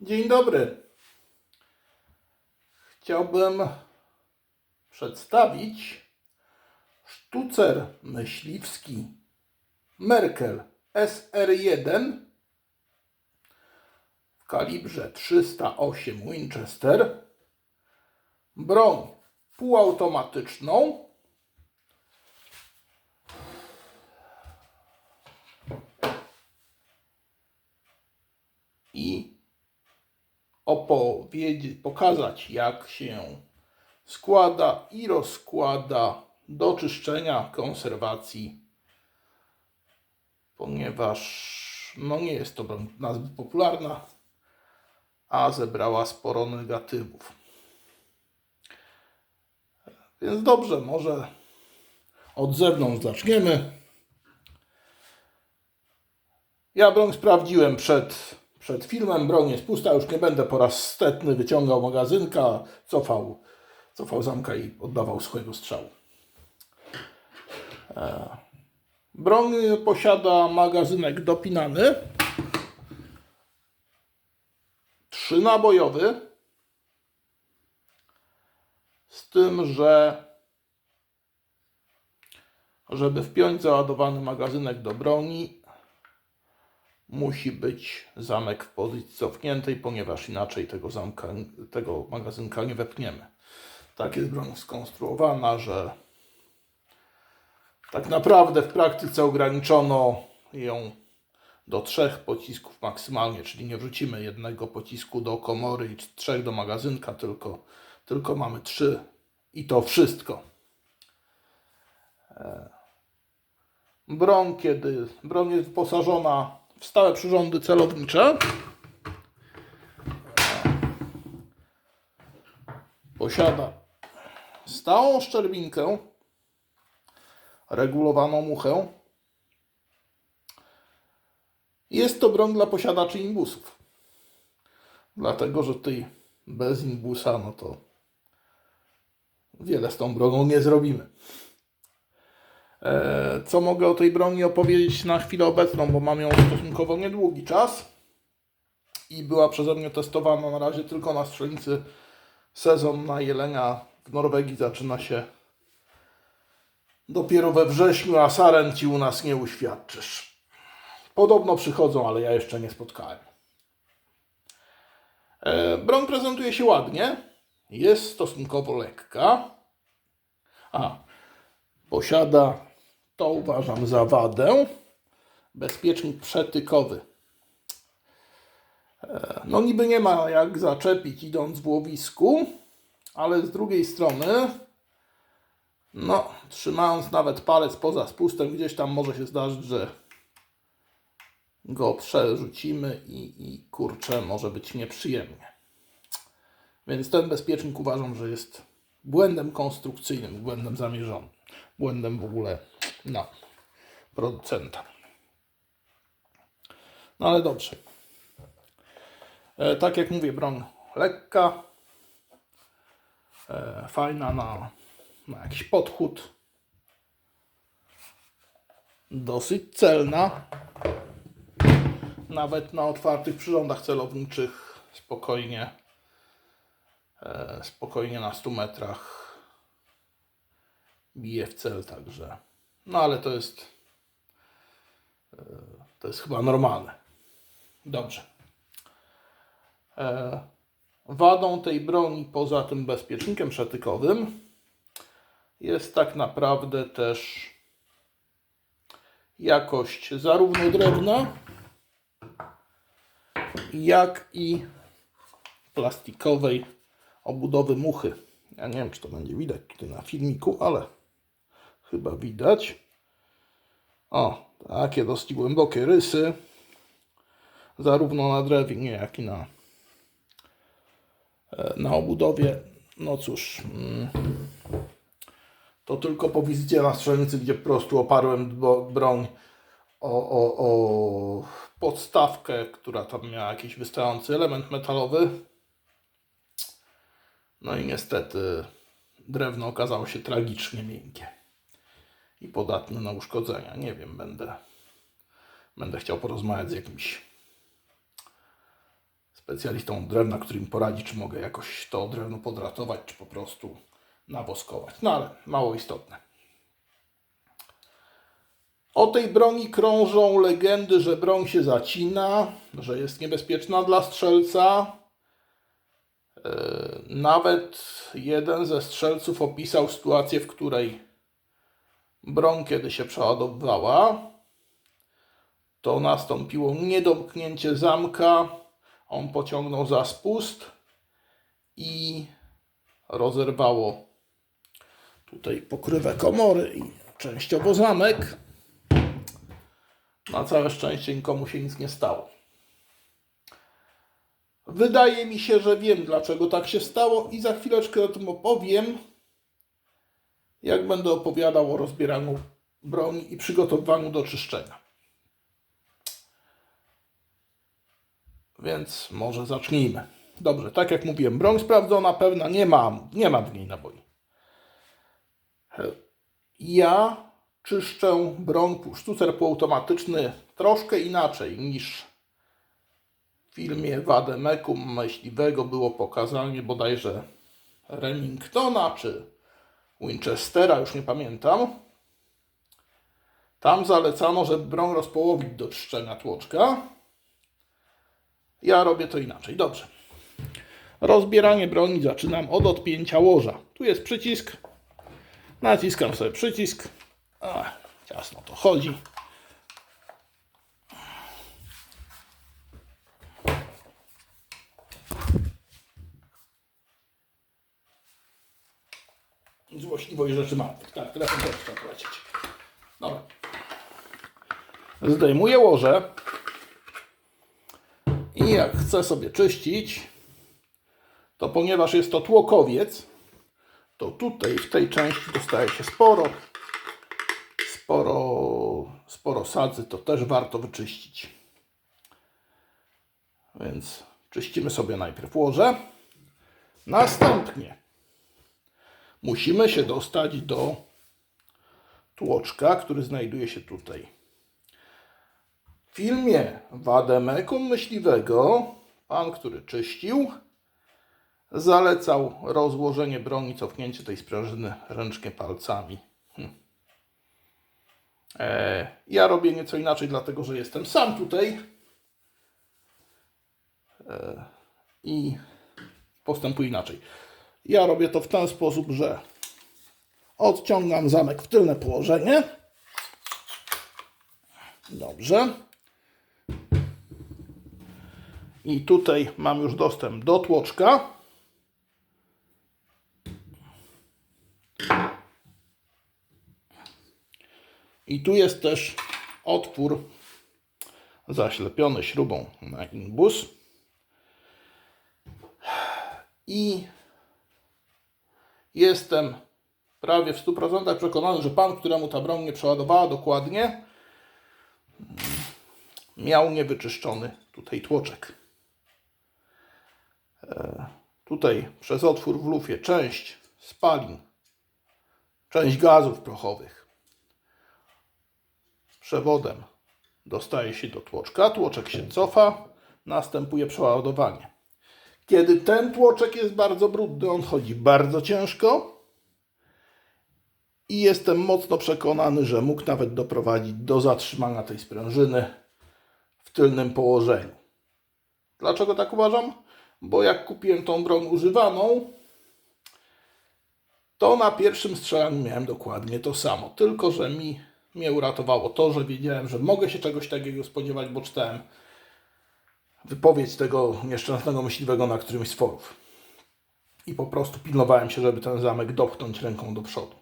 Dzień dobry. Chciałbym przedstawić sztucer myśliwski Merkel SR1 w kalibrze 308 Winchester. Broń półautomatyczną. I opowiedzieć, pokazać jak się składa i rozkłada do czyszczenia, konserwacji, ponieważ no nie jest to nazbyt popularna, a zebrała sporo negatywów. Więc dobrze, może od zewnątrz zaczniemy. Ja broń sprawdziłem przed, przed filmem. Broń jest pusta. Już nie będę po raz setny wyciągał magazynka, cofał, cofał zamka i oddawał swojego strzału. E, Broń posiada magazynek dopinany. Trzynabojowy. Z tym, że żeby wpiąć załadowany magazynek do broni, musi być zamek w pozycji cofniętej, ponieważ inaczej tego zamka, tego magazynka nie wepniemy. Tak jest broń skonstruowana, że tak naprawdę w praktyce ograniczono ją do trzech pocisków maksymalnie, czyli nie wrzucimy jednego pocisku do komory i trzech do magazynka, tylko, tylko mamy trzy i to wszystko. Broń, kiedy broń jest wyposażona w stałe przyrządy celownicze. Posiada stałą szczerbinkę, regulowaną muchę. Jest to broń dla posiadaczy imbusów. Dlatego, że tutaj bez imbusa, no to wiele z tą bronią nie zrobimy. E, Co mogę o tej broni opowiedzieć na chwilę obecną, bo mam ją stosunkowo niedługi czas i była przeze mnie testowana na razie tylko na strzelnicy. Sezon na jelenia w Norwegii zaczyna się dopiero we wrześniu, a saren ci u nas nie uświadczysz. Podobno przychodzą, ale ja jeszcze nie spotkałem. E, Broń prezentuje się ładnie. Jest stosunkowo lekka. A, posiada, to uważam za wadę, bezpiecznik przetykowy. E, No niby nie ma jak zaczepić idąc w łowisku, ale z drugiej strony, no trzymając nawet palec poza spustem, gdzieś tam może się zdarzyć, że go przerzucimy i, i kurczę, może być nieprzyjemnie. Więc ten bezpiecznik uważam, że jest błędem konstrukcyjnym, błędem zamierzonym, błędem w ogóle no, producenta. No ale dobrze. E, tak jak mówię, broń lekka, e, fajna na, na jakiś podchód, dosyć celna, nawet na otwartych przyrządach celowniczych spokojnie e, spokojnie na 100 metrach bije w cel, także no ale to jest e, to jest chyba normalne. Dobrze. E, Wadą tej broni poza tym bezpiecznikiem przetykowym jest tak naprawdę też jakość zarówno drewna, jak i plastikowej obudowy muchy. Ja nie wiem, czy to będzie widać tutaj na filmiku, ale chyba widać. O, takie dosyć głębokie rysy, zarówno na drewnie, jak i na, e, na obudowie. No cóż, mm, to tylko po wizycie na strzelnicy, gdzie po prostu oparłem broń o, o, o podstawkę, która tam miała jakiś wystający element metalowy. No i niestety drewno okazało się tragicznie miękkie i podatne na uszkodzenia. Nie wiem, będę, będę chciał porozmawiać z jakimś specjalistą od drewna, który mi poradzi, czy mogę jakoś to drewno podratować, czy po prostu nawoskować. No ale mało istotne. O tej broni krążą legendy, że broń się zacina, że jest niebezpieczna dla strzelca. E, Nawet jeden ze strzelców opisał sytuację, w której broń, kiedy się przeładowywała, to nastąpiło niedomknięcie zamka. On pociągnął za spust i rozerwało tutaj pokrywę komory i częściowo zamek. Na całe szczęście nikomu się nic nie stało. Wydaje mi się, że wiem dlaczego tak się stało i za chwileczkę o tym opowiem, jak będę opowiadał o rozbieraniu broni i przygotowaniu do czyszczenia. Więc może zacznijmy. Dobrze, tak jak mówiłem, broń sprawdzona, pewna, nie ma, nie ma w niej naboi. Ja czyszczę broń sztucer półautomatyczny troszkę inaczej niż w filmie Wademekum myśliwego było pokazanie bodajże Remingtona czy Winchestera, już nie pamiętam. Tam zalecano, żeby broń rozpołowić do czyszczenia tłoczka. Ja robię to inaczej. Dobrze. Rozbieranie broni zaczynam od odpięcia łoża. Tu jest przycisk. Naciskam sobie przycisk. Ach, ciasno to chodzi. Złośliwość rzeczy małych. Tak, telefon też trzeba polecieć. Dobra. Zdejmuję łoże. I jak chcę sobie czyścić, to ponieważ jest to tłokowiec, to tutaj w tej części dostaje się sporo, sporo, sporo sadzy, to też warto wyczyścić. Więc czyścimy sobie najpierw łoże. Następnie musimy się dostać do tłoczka, który znajduje się tutaj. W filmie Wademekum Myśliwego pan, który czyścił, zalecał rozłożenie broni, cofnięcie tej sprężyny ręcznie palcami. Hm. E, ja robię nieco inaczej, dlatego że jestem sam tutaj e, i postępuję inaczej. Ja robię to w ten sposób, że odciągam zamek w tylne położenie. Dobrze. I tutaj mam już dostęp do tłoczka. I tu jest też otwór zaślepiony śrubą na inbus. I jestem prawie w 100% przekonany, że pan, któremu ta broń nie przeładowała dokładnie, miał niewyczyszczony tutaj tłoczek. E, tutaj przez otwór w lufie część spalin, część gazów prochowych przewodem dostaje się do tłoczka, tłoczek się cofa, następuje przeładowanie. Kiedy ten tłoczek jest bardzo brudny, on chodzi bardzo ciężko i jestem mocno przekonany, że mógł nawet doprowadzić do zatrzymania tej sprężyny w tylnym położeniu. Dlaczego tak uważam? Bo jak kupiłem tą broń używaną, to na pierwszym strzelaniu miałem dokładnie to samo. Tylko, że mi mnie uratowało to, że wiedziałem, że mogę się czegoś takiego spodziewać, bo czytałem wypowiedź tego nieszczęsnego myśliwego na którymś z forów. I po prostu pilnowałem się, żeby ten zamek dopchnąć ręką do przodu.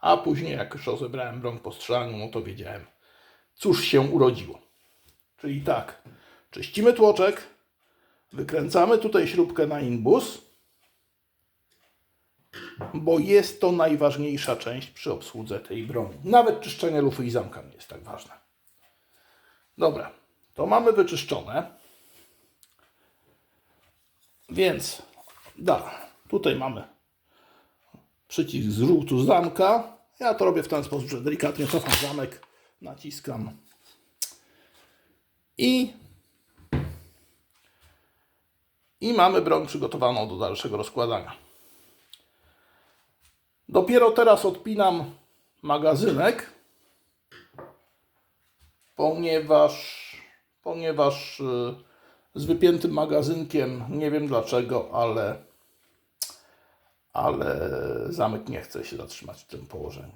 A później, jak już rozebrałem broń po strzelaniu, no to wiedziałem, cóż się urodziło. Czyli tak, czyścimy tłoczek, wykręcamy tutaj śrubkę na inbus, bo jest to najważniejsza część przy obsłudze tej broni. Nawet czyszczenie lufy i zamka nie jest tak ważne. Dobra, to mamy wyczyszczone. Więc da, tutaj mamy przycisk zrzutu zamka. Ja to robię w ten sposób, że delikatnie cofam zamek, naciskam i I mamy broń przygotowaną do dalszego rozkładania. Dopiero teraz odpinam magazynek, ponieważ, ponieważ y, z wypiętym magazynkiem, nie wiem dlaczego, ale, ale zamek nie chce się zatrzymać w tym położeniu.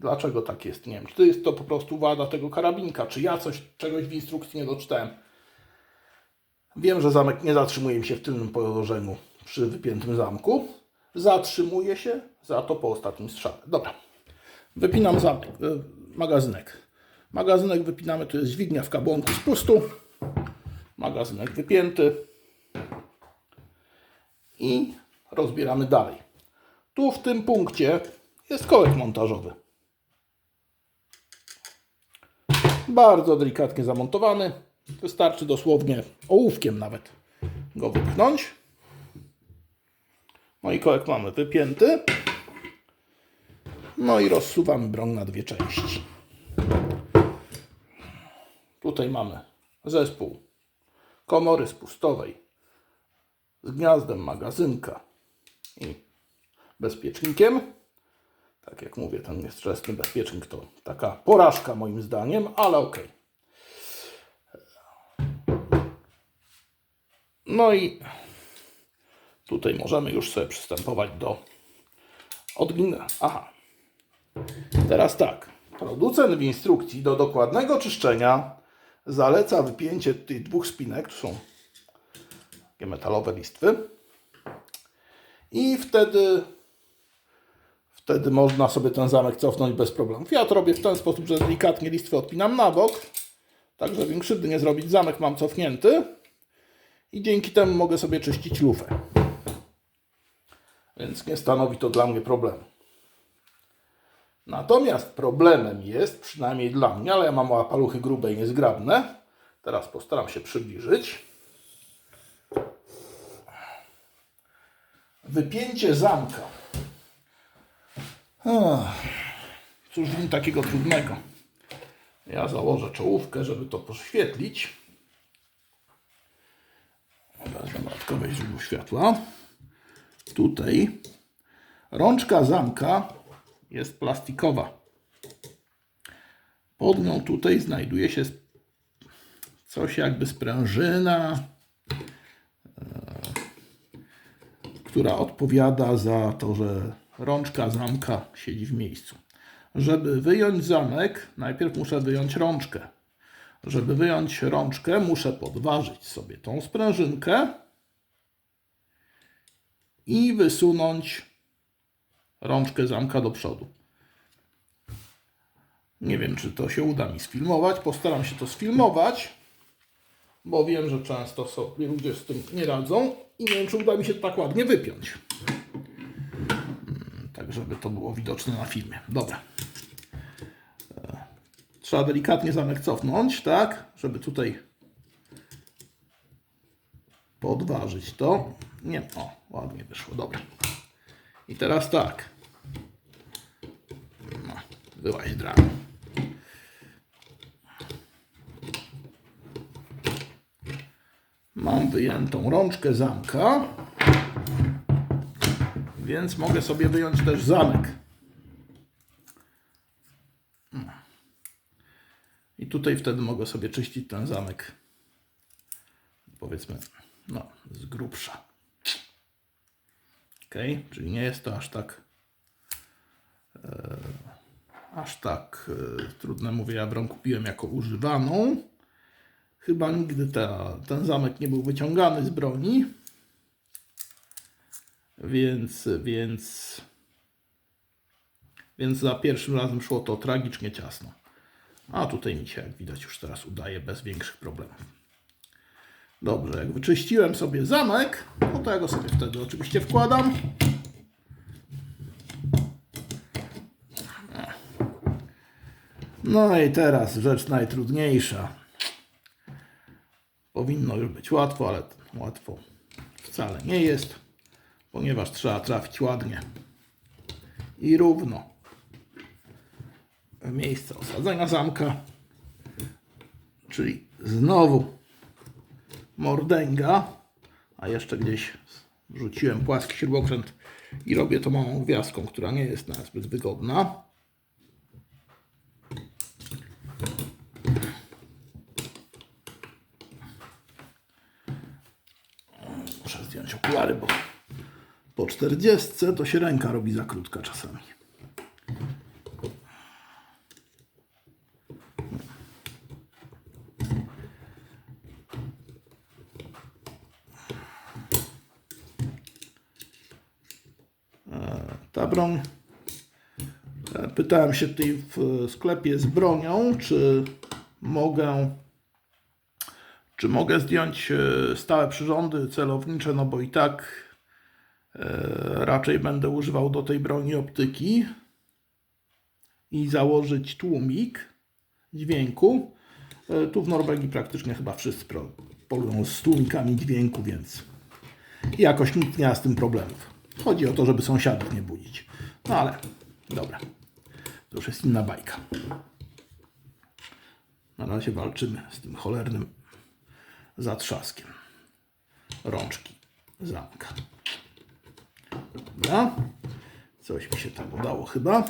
Dlaczego tak jest? Nie wiem. Czy to jest to po prostu wada tego karabinka, czy ja coś, czegoś w instrukcji nie doczytałem. Wiem, że zamek nie zatrzymuje się w tylnym położeniu przy wypiętym zamku. Zatrzymuje się za to po ostatnim strzale. Dobra. Wypinam zamek, magazynek. Magazynek wypinamy, tu jest dźwignia w kabłonku spustu. Magazynek wypięty. I rozbieramy dalej. Tu w tym punkcie jest kołek montażowy. Bardzo delikatnie zamontowany. Wystarczy dosłownie ołówkiem nawet go wypchnąć. No i kołek mamy wypięty. No i rozsuwamy broń na dwie części. Tutaj mamy zespół komory spustowej z gniazdem magazynka i bezpiecznikiem. Tak jak mówię, ten nieszczęsny bezpiecznik to taka porażka moim zdaniem, ale okej. No i tutaj możemy już sobie przystępować do odgina. Aha. Teraz tak. Producent w instrukcji do dokładnego czyszczenia zaleca wypięcie tych dwóch spinek, to są takie metalowe listwy. I wtedy wtedy można sobie ten zamek cofnąć bez problemu. Ja to robię w ten sposób, że delikatnie listwy odpinam na bok, tak żeby krzywdy nie zrobić. Zamek mam cofnięty i dzięki temu mogę sobie czyścić lufę. Więc nie stanowi to dla mnie problemu. Natomiast problemem jest, przynajmniej dla mnie, ale ja mam paluchy grube i niezgrabne. Teraz postaram się przybliżyć. Wypięcie zamka. Cóż w nim takiego trudnego? Ja założę czołówkę, żeby to poświetlić. Wezmę dodatkowe źródło światła. Tutaj rączka zamka jest plastikowa. Pod nią tutaj znajduje się coś jakby sprężyna, e, która odpowiada za to, że rączka zamka siedzi w miejscu. Żeby wyjąć zamek, najpierw muszę wyjąć rączkę. Żeby wyjąć rączkę, muszę podważyć sobie tą sprężynkę i wysunąć rączkę zamka do przodu. Nie wiem, czy to się uda mi sfilmować. Postaram się to sfilmować, bo wiem, że często sobie ludzie z tym nie radzą i nie wiem, czy uda mi się tak ładnie wypiąć. Mm, Tak, żeby to było widoczne na filmie. Dobra. E, Trzeba delikatnie zamek cofnąć, tak, żeby tutaj podważyć to. Nie, o, ładnie wyszło, dobra. I teraz tak. No, byłaś drama. Mam wyjętą rączkę zamka, więc mogę sobie wyjąć też zamek. I tutaj wtedy mogę sobie czyścić ten zamek. Powiedzmy, no, z grubsza. Ok, czyli nie jest to aż tak e, aż tak e, trudne. Mówię, ja broń kupiłem jako używaną. Chyba nigdy ta, ten zamek nie był wyciągany z broni. Więc, więc, więc za pierwszym razem szło to tragicznie ciasno. A tutaj mi się, jak widać, już teraz udaje bez większych problemów. Dobrze, jak wyczyściłem sobie zamek, no to ja go sobie wtedy oczywiście wkładam. No i teraz rzecz najtrudniejsza. Powinno już być łatwo, ale łatwo wcale nie jest, ponieważ trzeba trafić ładnie i równo miejsce osadzenia zamka, czyli znowu mordęga, A jeszcze gdzieś rzuciłem płaski śrubokręt i robię to małą gwiazdką, która nie jest nazbyt wygodna. Muszę zdjąć okulary, bo 40 to się ręka robi za krótka czasami. ta broń. E, Pytałem się tutaj w sklepie z bronią, czy mogę, czy mogę zdjąć e, stałe przyrządy celownicze, no bo i tak e, raczej będę używał do tej broni optyki i założyć tłumik dźwięku. E, Tu w Norwegii praktycznie chyba wszyscy polują z tłumikami dźwięku, więc jakoś nikt nie ma z tym problemów. Chodzi o to, żeby sąsiadów nie budzić. No ale dobra, to już jest inna bajka. Na razie walczymy z tym cholernym zatrzaskiem rączki zamka. Dobra, coś mi się tam udało chyba.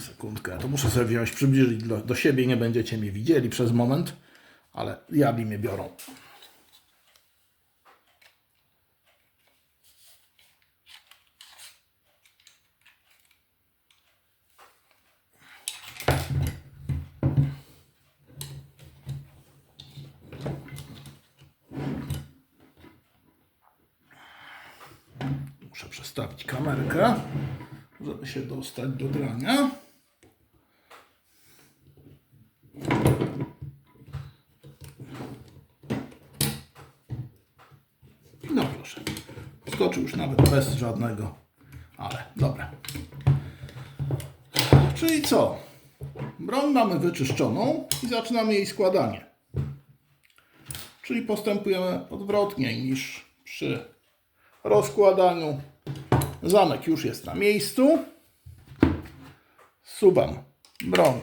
Sekundkę, to muszę sobie wziąć, przybliżyć do, do siebie, nie będziecie mnie widzieli przez moment, ale jabi mnie biorą. Muszę przestawić kamerkę, żeby się dostać do grania. No proszę. Skoczył już nawet bez żadnego. Ale dobra. Czyli co? Broń mamy wyczyszczoną i zaczynamy jej składanie. Czyli postępujemy odwrotnie niż przy rozkładaniu. Zamek już jest na miejscu. Suwam broń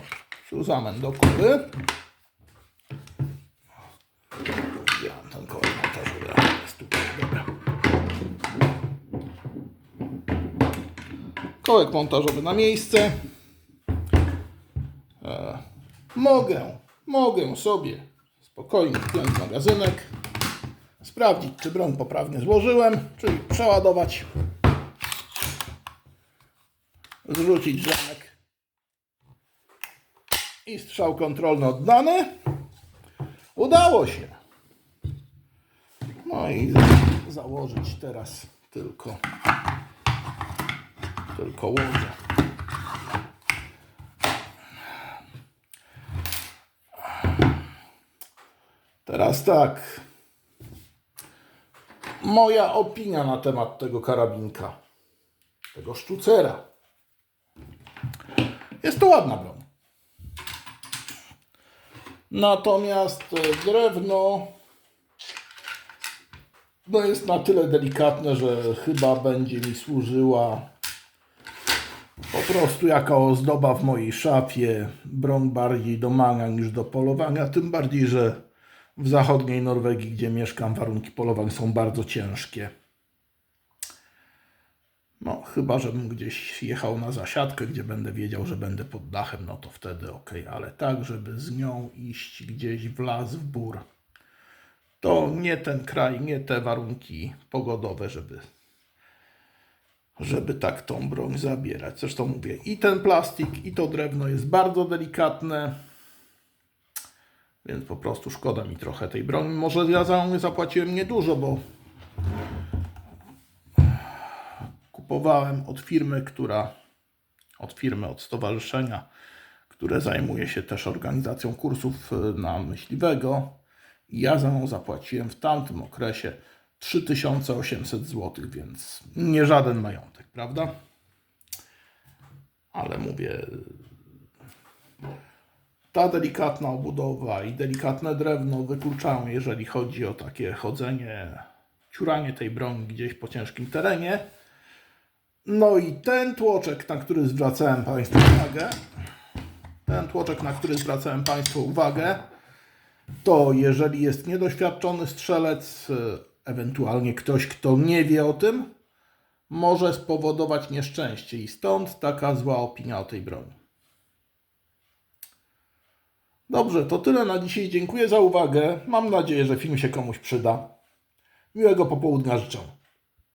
Suzamen do mam ten kołek montażowy? Na miejsce. E, mogę, mogę sobie spokojnie wziąć magazynek, sprawdzić, czy broń poprawnie złożyłem, czyli przeładować, zrzucić zamek i strzał kontrolny oddany. Udało się. No i za- założyć teraz tylko tylko łodzie. Teraz tak. Moja opinia na temat tego karabinka. Tego sztucera. Jest to ładna broń. Natomiast e, drewno no jest na tyle delikatne, że chyba będzie mi służyła po prostu jaka ozdoba w mojej szafie. Broń bardziej do manga niż do polowania. Tym bardziej, że w zachodniej Norwegii, gdzie mieszkam, warunki polowań są bardzo ciężkie. No, chyba, żebym gdzieś jechał na zasiadkę, gdzie będę wiedział, że będę pod dachem, no to wtedy ok, ale tak, żeby z nią iść gdzieś w las, w bór, to nie ten kraj, nie te warunki pogodowe, żeby, żeby tak tą broń zabierać. Zresztą mówię, i ten plastik, i to drewno jest bardzo delikatne, więc po prostu szkoda mi trochę tej broni. Może ja za nią zapłaciłem niedużo, bo kupowałem od firmy, która od firmy, od stowarzyszenia, które zajmuje się też organizacją kursów y, na myśliwego. I ja za nią zapłaciłem w tamtym okresie 3800 zł, więc nie żaden majątek, prawda? Ale mówię, ta delikatna obudowa i delikatne drewno wykluczają, jeżeli chodzi o takie chodzenie, ciuranie tej broni gdzieś po ciężkim terenie. No i ten tłoczek, na który zwracałem Państwu uwagę, ten tłoczek, na który zwracałem Państwu uwagę, to jeżeli jest niedoświadczony strzelec, ewentualnie ktoś, kto nie wie o tym, może spowodować nieszczęście i stąd taka zła opinia o tej broni. Dobrze, to tyle na dzisiaj. Dziękuję za uwagę. Mam nadzieję, że film się komuś przyda. Miłego popołudnia życzę.